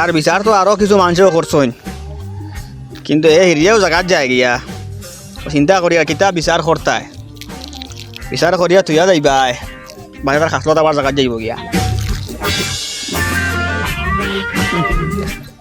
তার বিচার তো আরও কিছু মানুষও করছেন কিন্তু এ হিরিয়াও জায়গাত যায় গিয়া। চিন্তা করিয়া কিতা বিচার করতায় বিচার করিয়া তুইয়া যাইবাই। বাহিবার খাসলত আবার জায়গাত যাইব গিয়া।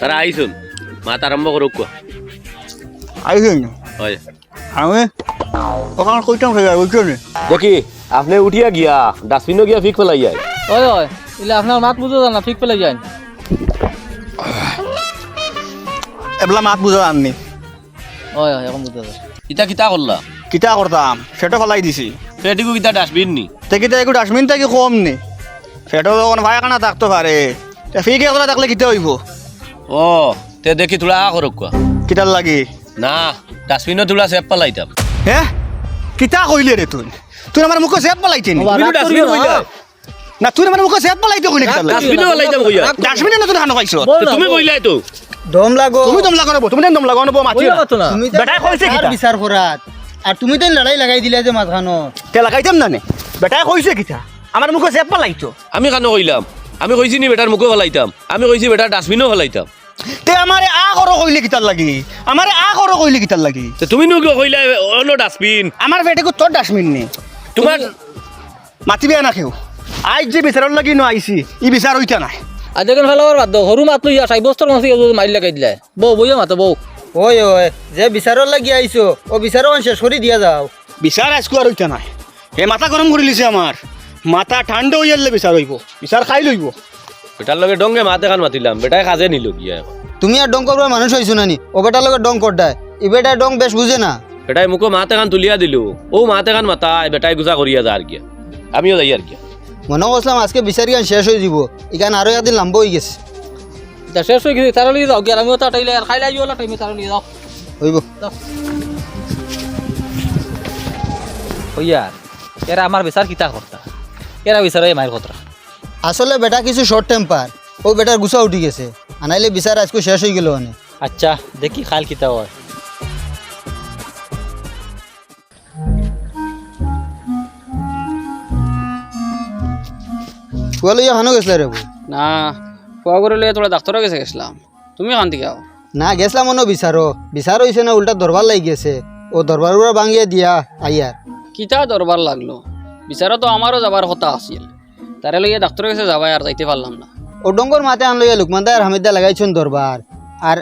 তারা আইসুন মাত আরম্ভ করুক কোৱা। আইসেন হয়। আমি ওখানে কইতাম খাই বুঝছ নি? দেখি আপনি উঠিয়া গিয়া। ডাস্টবিনও গিয়া ফিক পেলাই যায় হয় হয়। এলে আপনার মাত বুঝো জানা ঠিক পেলে যান এবলা মাত বুঝা আননি হয় এখন বুঝা যায়। ইটা কিতা করলা কিতা করতাম সেটা ফলাই দিছি। ফেটিকু কিতা ডাস্টবিন নি? তে কিতা একটু ডাস্টবিন থেকে কম নি। সেটা যখন ভাই কানা থাকতে পারে তে ফিকে এগুলো থাকলে কিতা হইব? ও তে দেখি তোলা আ করুক কিতার লাগি? না ডাস্টবিনও তোলা সেপ পেলাইতাম হে? কিতা কইলে রে তুই তুই আমার মুখে সেপ পালাইতে নি? ডাস্টবিন কইলা? না তুই আমার মুখে সেপ পালাইতে কইলে কিতা ডাস্টবিনও পেলাইতাম কইয়া। ডাস্টবিনে নতুন খানো পাইছো? তুমি কইলাই তো দম লাগো। তুমি দম লাগানো তুমি দম লাগানো মাতি বইলা কথা না তুমি বেটাই কইছে কিতা? বিচার করাত আর তুমি তো লড়াই লাগাই দিলা যে মাঝখানো তে লাগাইতাম না নে? বেটাই কইছে কিতা আমার মুখে সেপ পালাইছো আমি কেন কইলাম আমি কইছি নি বেটার মুখও পেলাইতাম আমি কইছি বেটার ডাস্টবিনও পেলাইতাম তে আমারে আ করো কইলে কিতার লাগি? আমারে আ করো কইলে কিতার লাগি? তো তুমি নো কইলা অন্য ডাস্টবিন আমার পেটে কো তোর ডাস্টবিন নি তোমার মাতিবে না কেউ আজ যে বিচারর লাগি ন আইছি ই বিচার হইতা নাই। আর দেখেন ফেলাবার বাদ দাও সরু মাত লইয়া চাই বস্তর মাছ মারি লাগাই দিলে বউ বইয়া মাতো বউ ওই ওই যে বিচারর লাগি আইছো ও বিচারও শেষ করে দিয়া যাও। বিচার আজকু আর হইতা নাই। হে মাথা গরম করে লিছে আমার মাথা ঠান্ডা হয়ে গেলে বিচার হইব। বিচার খাই লইব বেটার লগে ডঙ্গে মাত এখান মাতিলাম বেটাই কাজে নিল গিয়া এখন। তুমি আর ডং করবার মানুষ হইছো নানি ও বেটার লগে ডং করডায় ই বেটা ডং বেশ বুঝে না। বেটাই মুখো মাত এখান তুলিয়া দিল ও মাত এখান মাতায় বেটাই গুজা করিয়া যা আর গিয়া। আমিও যাই আর গিয়া। মনে করছিলাম আজকে বিচার গান শেষ হয়ে যাব ইখান আরও একদিন লাম্ব হয়ে গেছে। তা শেষ হয়ে গেছে তারা লিয়ে যাও। গিয়ে আমিও তা টাইলে আর খাইলে আইও টাইমে তারা লিয়ে যাও। হইব হইয়া এরা আমার বিচার কিতা করতা এরা বিচারে মায়ের কথা আসলে বেটা কিছু শর্ট টেম্পার ও বেটার গুছা উঠি গেছে। আনাইলে বিচার আজকে শেষ হয়ে গেল মানে। আচ্ছা দেখি খাল কিতা হয়। কুয়া লইয়া খানো গেছিল রে না খোৱা কৰি লৈ তোরা কাছে গেছিলাম। তুমি কান থেকে আও না গেছিলাম মনে বিচারো বিচার হয়েছে না উল্টা দরবার লাগি গেছে ও দরবার ভাঙিয়ে দিয়া আইয়ার কিতা দরবার লাগল? বিচাৰত তো আমাৰো যাবাৰ কথা আছিল। তাৰে লগে ডাক্তৰৰ কাছে যাবাই আর যাইতে পারলাম না। ও ডঙ্গর মাতে আনলো ইয়া লুকমানদা আর হামিদা লাগাইছন দরবার আর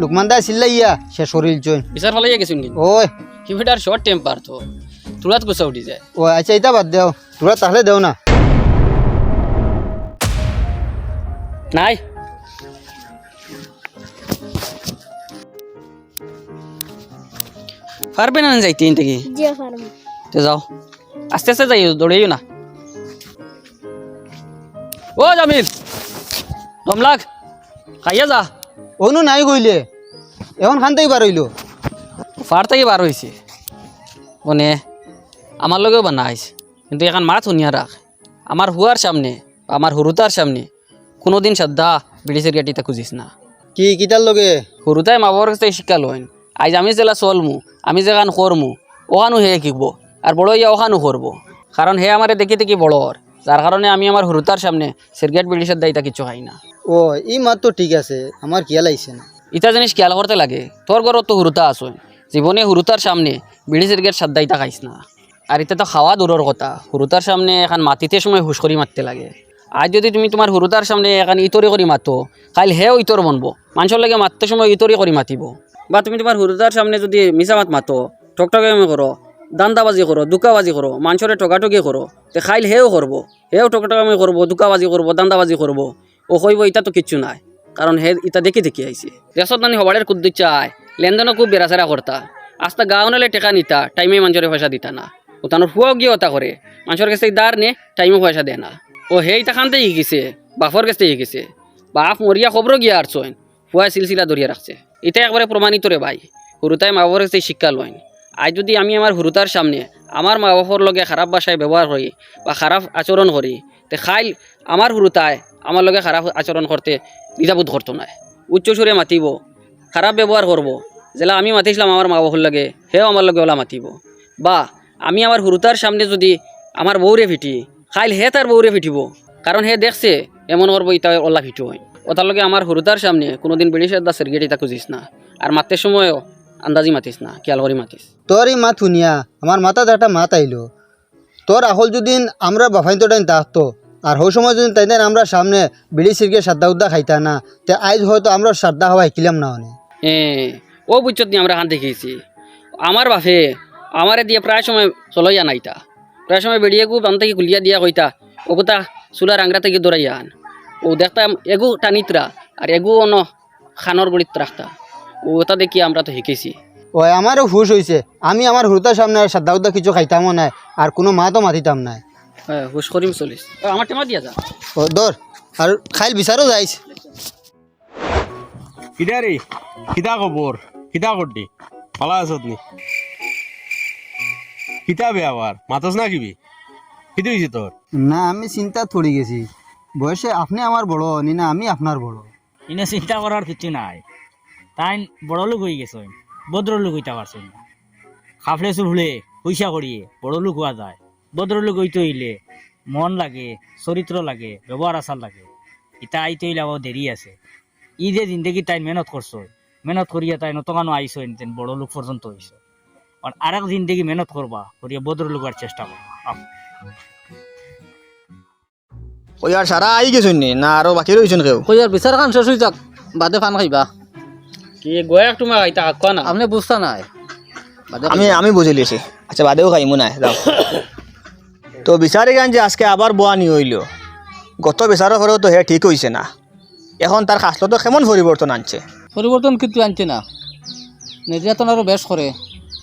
লুকমানদা চিল্লা ইয়া সে শরীর চন বিচার ফালে গেছোন কিন্তু ওই কি বেটার শর্ট টেম্পার তো। তুলাত গুছা উঠি যায়। ও আচ্ছা এটা বাদ দেও। তোরা তাহলে দেও না। নাই। পারবে না যাইতে ইন থেকে? তো যাও। আস্তে আস্তে যাই দৌড়েইও না। ও জামিল দম লাগ খাইয়া যা। অনু নাই কইলে এখন খানতেই বার হইল। ফার থেকে বার হয়েছে মানে আমার লগেও বানা হয়েছে কিন্তু এখন মাছ শুনিয়া রাখ আমার হুয়ার সামনে আমার হুরুতার সামনে। কোনোদিন শ্রদ্ধা ব্রিটিশের গাটিতে খুঁজিস না। কি কিতার লগে? হুরুতাই মা বাবার কাছে শিক্ষা লইন আজ আমি জেলা চলমু আমি যেখান করমু ওখানো হে শিখব আর বড় ইয়া ওখানো করব কারণ হে আমারে দেখি দেখি বড় ওর যার কারণে আমি আমার হুরুতার সামনে সিরগেট ব্রিটিশের দায়িত্ব কিছু খাই না। ও ই মাত তো ঠিক আছে আমার কিয়া লাগছে না? ইটা জিনিস খেয়াল করতে লাগে তোর ঘরত তো হুরুতা আসো জীবনে হুরুতার সামনে বিড়ি সিরগেট সাদ্দাইতা খাইস না। আর এটা তো খাওয়া দূরের কথা হুরুতার সামনে এখন মাতিতে সময় হুশ করি মারতে লাগে। আজ যদি তুমি তোমার হুরুতার সামনে এখন ইতরি করে মাতো, কাইল হেও ইতর বনবো। মানুষের লাগে মারতে সময় ইতরি করে মাতিব। বা তুমি তোমার হুরুতার সামনে যদি মিছা মাত, ঠকঠকামি করো, দান্দাবাজি করো, দুকাবাজি করো, মানুষের ঠকাঠকি করো, তে খাইল হেও করব। হেও ঠকঠকামি করব, দুকাবাজি করব, দান্দাবাজি করব, ও কইব ইটা তো কিচ্ছু নাই। কারণ হে ইটা দেখি দেখি আইছে। রেসত নানি হবাড়ের কুদ্দু চায়, লেনদেনও খুব বেড়াচেরা করতা। আস্তা গাঁও নালে টেকা নিতা, টাইমে মানুষের পয়সা দিতা না। ও তানোর ফুয়াও গিয়ে ওটা করে, মানুষের কাছে দার নে, টাইমে পয়সা দেয় না। ও হে ইটা খানতে শিকিছে বাফর কাছে শিকিছে বাপ মরিয়া খবরও গিয়া আর চইন ফুয়া সিলসিলা ধরিয়া রাখছে এটা একবারে প্রমাণিত রে ভাই হুরুতাই মা বাবার কাছে শিক্ষা লইন। আজ যদি আমি আমার হুরুতার সামনে আমার মা বাবার লগে খারাপ ভাষায় ব্যবহার করি বা খারাপ আচরণ করি তে খাইল আমার হুরুতায় আমার লগে খারাপ আচরণ করতে দ্বিধাবোধ করতো না উচ্চ সুরে মাতিব খারাপ ব্যবহার করব যেলা আমি মাতিছিলাম আমার মা বাবার লাগে, সেও আমার লগে ওলা মাতিব। বা, আমি আমার হুরুতার সামনে যদি আমার বউরে ফিটি খাইল হে তার বউরে ফিটিব কারণ হে দেখছে এমন করব ইটা ওলা ফিটু হয় ও তার লগে আমার হুরুতার সামনে কোনোদিন বিড়ি সাদ্দা সেরগেট ইতা খুঁজিস না। আর মাতের সময়ও আন্দাজি মাতিস না খেয়াল করে মাতিস। তোর এই মাত শুনিয়া আমার মাথাতে একটা মাত আইলো। তোর আহল যদি আমরা বাফাইতো টাইম থাকতো আর ওই সময় যদি তাই আমরা সামনে বিড়ি সিরকে সাদ্দা উদ্দা খাইতা না। তে আজ হয়তো আমরা সাদ্দা হওয়া শিখিলাম না অনেক এ ও বুঝছত নি আমরা হান দেখিয়েছি আমার বাপে আমারে দিয়ে প্রায় সময় চলইয়া নাইতা। প্রায় সময় বেরিয়ে গু বান থেকে গুলিয়া দিয়া কইতা ওগুতা চুলার আংরা থেকে দৌড়াইয়া আন ও দেখতাম এগু টানিতরা আর এগু অন খানর গড়িত রাখতা ও ওটা দেখি আমরা তো শিখেছি ওই আমারও হুশ হয়েছে আমি আমার হুরতার সামনে আর সাদ্দা উদ্দা কিছু খাইতামও নাই আর কোনো মাতও মাতিতাম নাই। হ্যাঁ হুশ করিম চলিস ও, আমার টেমা দিয়া যা। ও দর আর খাইল বিচারও যাইস কিটা রে কিতা খবর কিতা করলি ভালো আছত নি? কিতা বে আবার। মাতস না কিবি? কিতে হয়েছে তোর? না আমি চিন্তা থরি গেছি। বয়সে আপনি আমার বড় নি না আমি আপনার বড়। ইনে চিন্তা করার কিছু নাই। তাই বড় লোক হয়ে গেছে। ভদ্র লোক হইতে পারছে না। খাফলে চুফলে পয়সা করিয়ে বড় লোক হওয়া যায়। ভদ্র লোক হইতে হইলে মন লাগে চরিত্র লাগে ব্যবহার আচার লাগে। ইটা আইতে হইলে আবার দেরি আছে। ই যে জিন্দগি তাই মেহনত করছ। মেহনত করিয়া তাই নতকানো আইসো তেন বড় লোক পর্যন্ত হইছো। আর আরেক জিন্দগি মেহনত করবা করিয়া ভদ্র লোক হওয়ার চেষ্টা করবা আম। ওই আর সারা আই গেছুন নি না আরও বাকি রয়েছেন কেউ কই আর বিচার খান শেষ হয়ে যাক বাদে ফান খাইবা কি গয়া তোমার আইতা হাক্কা না আপনি বুঝতা নাই আমি আমি বুঝে লিয়েছি আচ্ছা বাদেও খাইমু নাই যাও তো বিচারে গান যে আজকে আবার বোয়া নি হইল গত বিচারের পরেও তো হে ঠিক হইছে না এখন তার খাসলো তো কেমন পরিবর্তন আনছে? পরিবর্তন কিন্তু আনছে না। নির্যাতন আরও বেশ করে।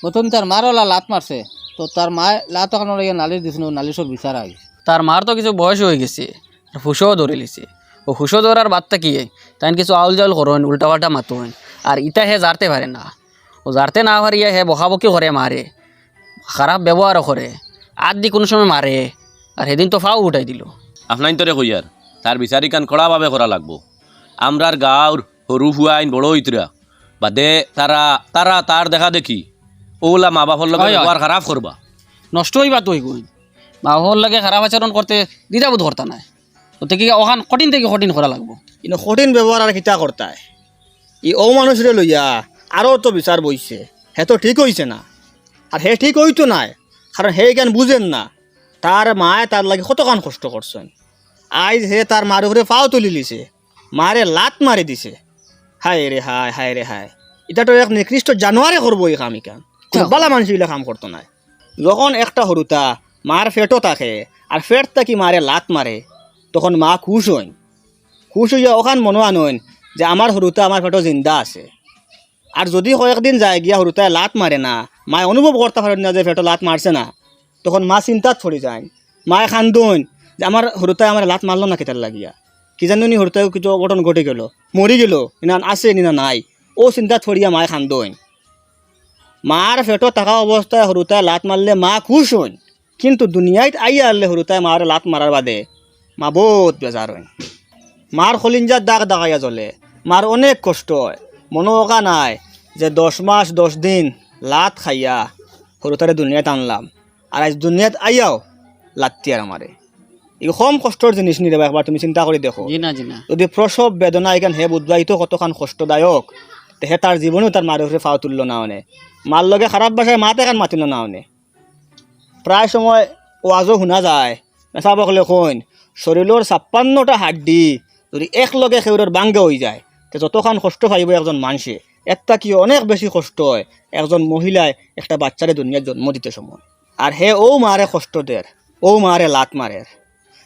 প্রথম তার মারলা লাত মারছে। তো তার মায় লাত ওখানে লাগিয়ে নালিশ দিছিল নালিশর বিচার আগে তার মার তো কিছু বয়স হয়ে গেছে আর হুশও ধরে লিছে। ও হুশো ধরার বাদটা কি তাই কিছু আউল জাউল করেন উল্টা পাল্টা মাতুন আর ইটা হে জারতে পারে না। ও জারতে না পারিয়া হে বকাবকি করে মারে খারাপ ব্যবহারও করে আর দি কোনো সময় মারে আর সেদিন তো ফাও উঠাই দিল। আপনার তোরে কইয়ার তার বিচারি কান কড়াভাবে করা লাগবো। আমরার গাঁর সরু ফুয়াইন বড় হইতরা বাদে তারা তারা তার দেখা দেখি ওলা মা বাপর লগে হয়, হয়। ব্যবহার খারাপ করবা নষ্ট হইবা তো হইগুন মা বাবার লাগে খারাপ আচরণ করতে দ্বিধাবোধ ধরতা নাই। তো থেকে ওখান কঠিন থেকে কঠিন করা লাগবো? কিন্তু কঠিন ব্যবহার আর কিতা করতায় ই ও মানুষরে লইয়া আরও তো বিচার বইছে হে তো ঠিক হইছে না? আর হে ঠিক হইতো নাই। কারণ হে জ্ঞান বুঝেন না। তার মায়ে তার লাগে কতক্ষণ কষ্ট করছেন আইজ হে তার মার উপরে পাও তুলি লিছে। মারে লাত মারি দিছে। হায় রে হায় হায় রে হায়। এটা তো এক নিকৃষ্ট জানোয়ারে করব এই কাম ইকান বালা মানুষ এগুলা কাম করতো না। যখন একটা হরুতা মার ফেটও থাকে, আর ফেট থাকি মারে, লাত মারে, তখন মা খুশ হইন। খুশ হইয়া ওখান মনোয়া নইন যে আমার সৰুতা আমার পেটত জিন্দা আছে। আর যদি কয়েকদিন যায় গিয়া সৰুতাই লাত মারে না, মায়ে অনুভব করতে পারেন না যে পেটত লাত মারছে না, তখন মা চিন্তাত পড়ে যায়। মায়ে খান্দন যে আমার সৰুতাই আমার লাত মারলো না কেটার লাগিয়া। কি জানো সৰুতাই কিছু অঘটন ঘটে গেল, মরি গেল না আছে না নাই। ও চিন্তাত পড়িয়া মায়ে খান্দন মার পেটত থাকা অবস্থায় সৰুতাই লাত মারলে মা খুশ হইন। কিন্তু দুনিয়াত আইয়া আনলে সৰুতাই মাৰ লাত মারার বাদে মা বহুত বেজার হইন। মার খলিঞ্জার দাগ দাগাইয়া জ্বলে। মার অনেক কষ্ট হয়। মনে অকা নাই যে দশ মাস দশ দিন লাত খাইয়া সৰুতাৰে দুনিয়াত আনলাম। আর আজ দুনিয়াত আইয়াও লাত্তি আর আমারে এই কম কষ্টর জিনিস নি দেবা একবার তুমি চিন্তা করে দেখো। যদি প্রসব বেদনা এখান হে বুধবাহিত কতখান কষ্টদায়ক? তে তার জীবনেও তার মার উপরে ফাও তুললো না অনে মার লগে খারাপ ভাষায় মাতে এখান মাতিল না অনে প্রায় সময় ওয়াজও শুনা যায়। নেশা বকলে কইন শরীরের ছাপ্পান্নটা হাড্ডি যদি একলগে সেউরের বাঙ্গে হয়ে যায়, তে যতখান কষ্ট পাইব একজন মানুষে একটা কি অনেক বেশি কষ্ট হয়, একজন মহিলায় একটা বাচ্চারে দুনিয়ার জন্ম দিতে সময়। আর হে ও মারে কষ্ট দের ও মারে লাত মারের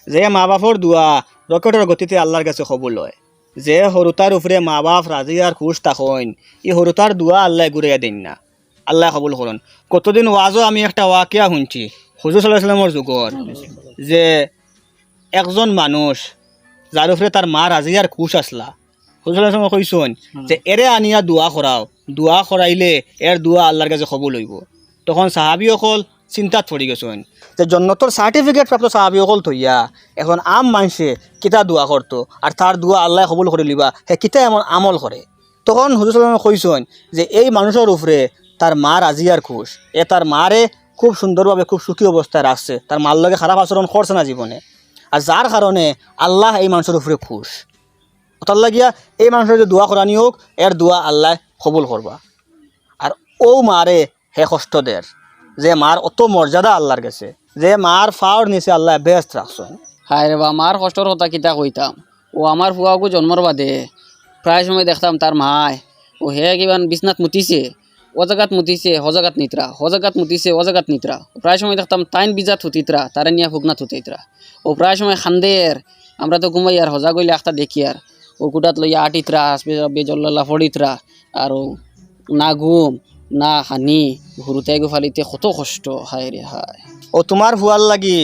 যে মা বাপর দোয়া রকেটের গতিতে আল্লাহর কাছে খবর লয়। যে সৰুতাৰ উপরে মা বাপ রাজি আর খুশ থাকইন এই সৰুতাৰ দোয়া আল্লাহ ঘুরাইয়া দেন না। আল্লাহ কবুল করুন কতদিন ওয়াজও আমি একটা ওয়াকিয়া শুনছি হুজুর সাল্লাহ সাল্লামর যুগর যে একজন মানুষ যার উপরে তার মা রাজি আর খুশ আসলা হুজুর সাল্লাহ সাল্লাম কইসন যে এরে আনিয়া দোয়া করাও দোয়া করাইলে এর দোয়া আল্লাহর কাছে খবর লইব তখন সাহাবি অকল চিন্তাত পড়ি গেছেন যে জন্নতর সার্টিফিকেট প্রাপ্ত অকল থইয়া এখন আম মানুষে কিতা দোয়া করতো আর তার দোয়া আল্লাহ কবুল করে লিবা হে কিতা এমন আমল করে তখন হুজুর সাল্লাম যে এই মানুষের উপরে তার মা রাজি আর খুশ এ তার মারে খুব সুন্দরভাবে খুব সুখী অবস্থায় রাখছে তার মার লগে খারাপ আচরণ করছে না জীবনে আর যার কারণে আল্লাহ এই মানুষের উপরে খুশ তার লাগিয়া এই মানুষের যে দোয়া করানি হোক এর দোয়া আল্লাহ কবুল করবা আর ও মারে হে কষ্ট দের যে মার অত মর্যাদা আল্লাহর গেছে যে মার ফাওয়ার নিচে আল্লাহ বেস্ট রাখছেন। হায় রে বা মার কষ্টর কথা কিতা কইতাম। ও আমার ফুয়াকু জন্মর বাদে প্রায় সময় দেখতাম তার মায় ও হে কিবান বিছনাত মুতিছে। ও জাগাত মুতিছে, হ জাগাত নিত্রা মুতিছে ও জাগাত নিত্রা প্রায় সময় দেখতাম তাইন বিজাত হুতিত্রা তারে নিয়া ফুকনাত হুতিত্রা ও প্রায় সময় খান্দের আমরা তো ঘুমাই আর হজা গইলে একটা দেখি আর ও কুটাত লইয়া আটিত্রা বেজল্লা ফড়িত্রা আর না ঘুম না হানি ঘুরুতে গো ফালিতে কত কষ্ট হায় রে হায়। ও তোমার ফুয়ার লাগি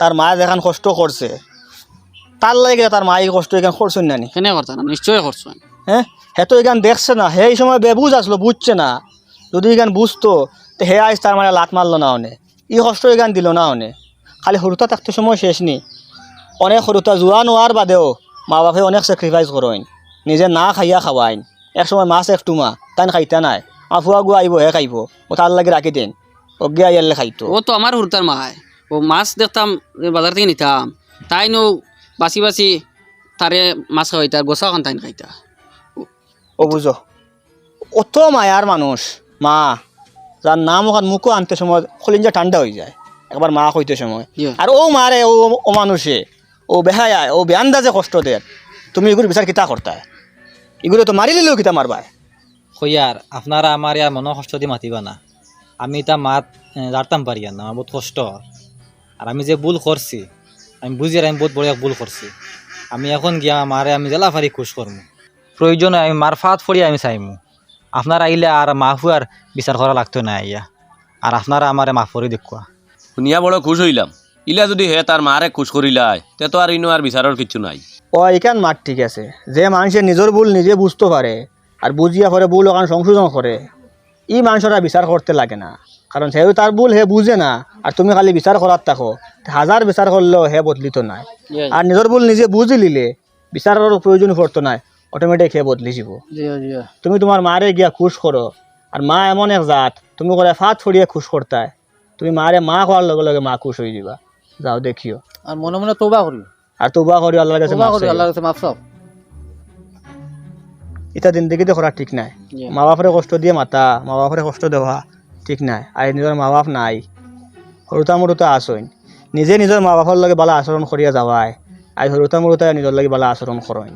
তার মা দেখান কষ্ট করছে তার লাগে তার মা এই কষ্ট এখান করছেন নানি কেনে করতা না? নিশ্চয় করছেন হ্যাঁ হে? তো এখান দেখছে না? হে এই সময় বেবুজ আসলো বুঝছে না? যদি এখান বুঝতো তো হে আইস তার মানে লাত মারলো না অনে ই কষ্ট এখান দিল না অনে খালি সরুতা থাকতে সময় শেষ নি। অনেক সরুতা জোয়া নোয়ার বাদেও মা বাপে অনেক স্যাক্রিফাইস করেন নিজে না খাইয়া খাওয়াইন এক সময় মাছ একটু মা তাই খাইতা নাই। মা ফুয়া গু আইব। হে খাইব ও তার লাগে রাখি দেন। অজ্ঞে আইয়ালে খাইতো। ও তো আমার হুরতার মায়। ও মাছ দেখতাম বাজার থেকে নিতাম। তাই নো বাসি বাসি তারে মাছ খাইতা গোসা খান তাই খাইতা। ও বুঝো। অত মায়ার মানুষ। মা যার নাম ওখান মুখও আনতে সময় খলিঞ্জা ঠান্ডা হয়ে যায়। একবার মা কইতে সময়। আর ও মারে ও ও মানুষে। ও বেহায় ও বেআন্দাজে কষ্ট দেয়। তুমি এগুলো বিচার কিতা করতায়? এগুলো তো মারি দিলেও কিতা মারবায়? হইয়ার আপনারা আমার ইয়ার মনে কষ্ট দিয়ে মাতিবা না। আমি তা মাত জানতাম পারি আর না আমার বহুত কষ্ট। আর আমি যে ভুল করছি আমি বুঝি আর আমি বহুত বড় ভুল করছি আমি এখন গিয়া মারে আমি জেলা ফারি খুশ করমু প্রয়োজনে আমি মার ফাত ফড়িয়ে আমি চাইমু। আপনারা আইলে আর মাফু আর বিচার করা লাগতো না ইয়া আর আপনারা আমারে মাফ করে দেখুয়া শুনিয়া বড় খুশ হইলাম। ইলা যদি হে তার মারে খুশ করিলাই তে তো আর ইনো আর বিচারের কিছু নাই। ও এখান মাঠ ঠিক আছে। যে মানুষের নিজের ভুল নিজে বুঝতে পারে আর বুঝিয়া পরে ভুল ওখান সংশোধন করে। ই মানুষরা বিচার করতে লাগে না। কারণ সেও তার ভুল হে বুঝে না। আর তুমি খালি বিচার করার থাকো। হাজার বিচার করলেও হে বদলিত নাই। আর নিজের ভুল নিজে বুঝি লিলে বিচারের প্রয়োজন পড়তো নাই অটোমেটিক হে বদলি যাব। তুমি তোমার মারে গিয়া খুশ করো আর মা এমন এক জাত তুমি করে ফাত ফড়িয়ে খুশ করতায় তুমি মারে মা করার লগে লগে মা খুশ হয়ে যাবা। যাও দেখিও। আর মনে মনে তোবা করি আর তোবা করি আল্লাহর কাছে করি। আল্লাহর মাফ এটা জিন্দগিতে করা ঠিক নাই। মা বাপরে কষ্ট দিয়ে মাতা মা বাপরে কষ্ট দেওয়া ঠিক নাই। আর নিজের মা বাপ নাই। সৰুতা মৰুতা আচৰণ নিজে নিজৰ মা বাপৰ লগে বালা আচৰণ কৰিয়া যাৱাই। আই সৰুতা মৰুতাই নিজৰ লাগে বালা আচৰণ কৰইন.